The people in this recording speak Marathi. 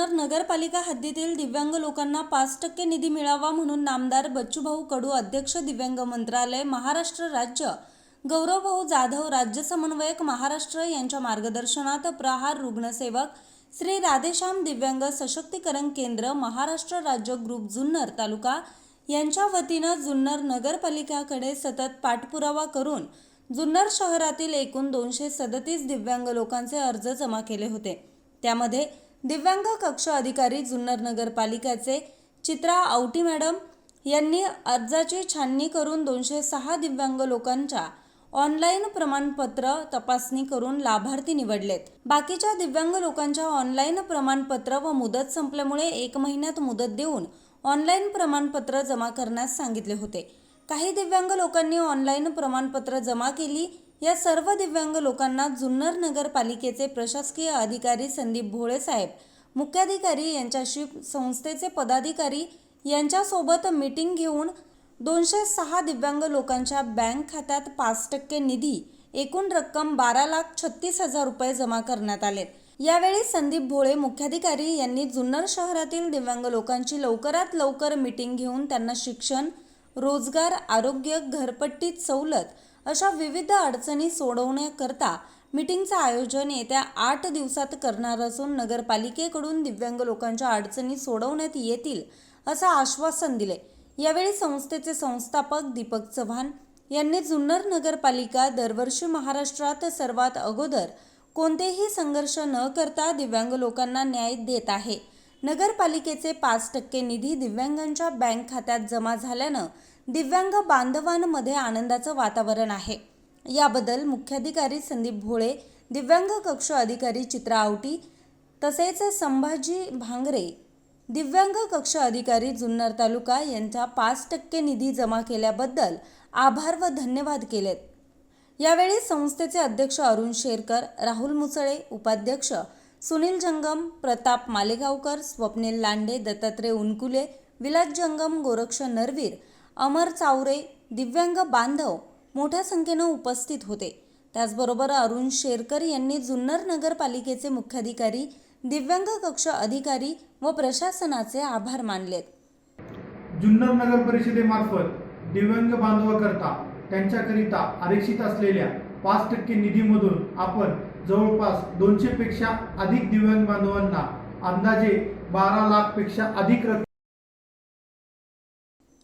तालुक्यातील जुन्नर नगरपालिका हद्दीतील दिव्यांग लोकांना पाच टक्के निधी मिळावा म्हणून नामदार बच्चूभाऊ कडू अध्यक्ष दिव्यांग मंत्रालय महाराष्ट्र राज्य. गौरवभाऊ जाधव राज्य समन्वयक महाराष्ट्र यांच्या मार्गदर्शनात प्रहार रुग्णसेवक श्री राधेश्याम दिव्यांग सशक्तीकरण केंद्र महाराष्ट्र राज्य ग्रुप जुन्नर तालुका यांच्या वतीनं जुन्नर नगरपालिकाकडे सतत पाठपुरावा करून जुन्नर शहरातील एकूण दोनशे सदतीस दिव्यांग लोकांचे अर्ज जमा केले होते. त्यामध्ये दिव्यांग कक्ष अधिकारी जुन्नर नगरपालिकेचे चित्रा आवटी मॅडम यांनी अर्जाची छाननी करून दोनशे सहा दिव्यांग लोकांच्या ऑनलाईन प्रमाणपत्र तपासणी करून लाभार्थी निवडलेत. बाकीच्या दिव्यांग लोकांच्या ऑनलाईन प्रमाणपत्र व मुदत संपल्यामुळे एक महिन्यात मुदत देऊन ऑनलाईन प्रमाणपत्र जमा करण्यास सांगितले होते. काही दिव्यांग लोकांनी ऑनलाईन प्रमाणपत्र जमा केली या सर्व दिव्यांग लोकांना जुन्नर नगरपालिकेचे प्रशासकीय अधिकारी संदीप भोळे साहेब मुख्याधिकारी यांच्याशी संस्थेचे पदाधिकारी यांच्यासोबत मीटिंग घेऊन दोनशे सहा दिव्यांग लोकांच्या बँक खात्यात पाच टक्के निधी एकूण रक्कम बारा लाख छत्तीस हजार रुपये जमा करण्यात आले यावेळी संदीप भोळे मुख्याधिकारी यांनी जुन्नर शहरातील दिव्यांग लोकांची लवकरात लवकर मीटिंग घेऊन त्यांना शिक्षण रोजगार आरोग्य घरपट्टीत सवलत अशा विविध अडचणी सोडवण्याकरता मीटिंगचं आयोजन येत्या आठ दिवसात करणार असून नगरपालिकेकडून दिव्यांग लोकांच्या अडचणी सोडवण्यात येतील असं आश्वासन दिले यावेळी संस्थेचे संस्थापक दीपक चव्हाण यांनी जुन्नर नगरपालिका दरवर्षी महाराष्ट्रात सर्वात अगोदर कोणतेही संघर्ष न करता दिव्यांग लोकांना न्याय देत आहे. नगरपालिकेचे पाच टक्के निधी दिव्यांगांच्या बँक खात्यात जमा झाल्यानं दिव्यांग बांधवांमध्ये आनंदाचं वातावरण आहे. याबद्दल मुख्याधिकारी संदीप भोळे दिव्यांग कक्ष अधिकारी चित्रा आवटी तसेच संभाजी भांगरे दिव्यांग कक्ष अधिकारी जुन्नर तालुका यांचा पाच टक्के निधी जमा केल्याबद्दल आभार व धन्यवाद केलेत. यावेळी संस्थेचे अध्यक्ष अरुण शेरकर राहुल मुसळे उपाध्यक्ष सुनील जंगम प्रताप मालेगावकर स्वप्नील लांडे दत्तात्रय उनकुले विलास जंगम गोरक्ष नरवीर अमर चावरे दिव्यांग बांधव मोठ्या संख्येनं उपस्थित होते. त्याचबरोबर अरुण शेरकर यांनी जुन्नर नगरपालिकेचे मुख्याधिकारी दिव्यांग कक्ष अधिकारी व प्रशासनाचे आभार मानलेत. जुन्नर नगर परिषदेमार्फत दिव्यांग बांधवाकरता त्यांच्याकरिता आरक्षित असलेल्या पाच टक्के निधीमधून आपण जवळपास दोनशे पेक्षा अधिक दिव्यांग बांधवांना अंदाजे बारा लाखपेक्षा अधिक रक्कम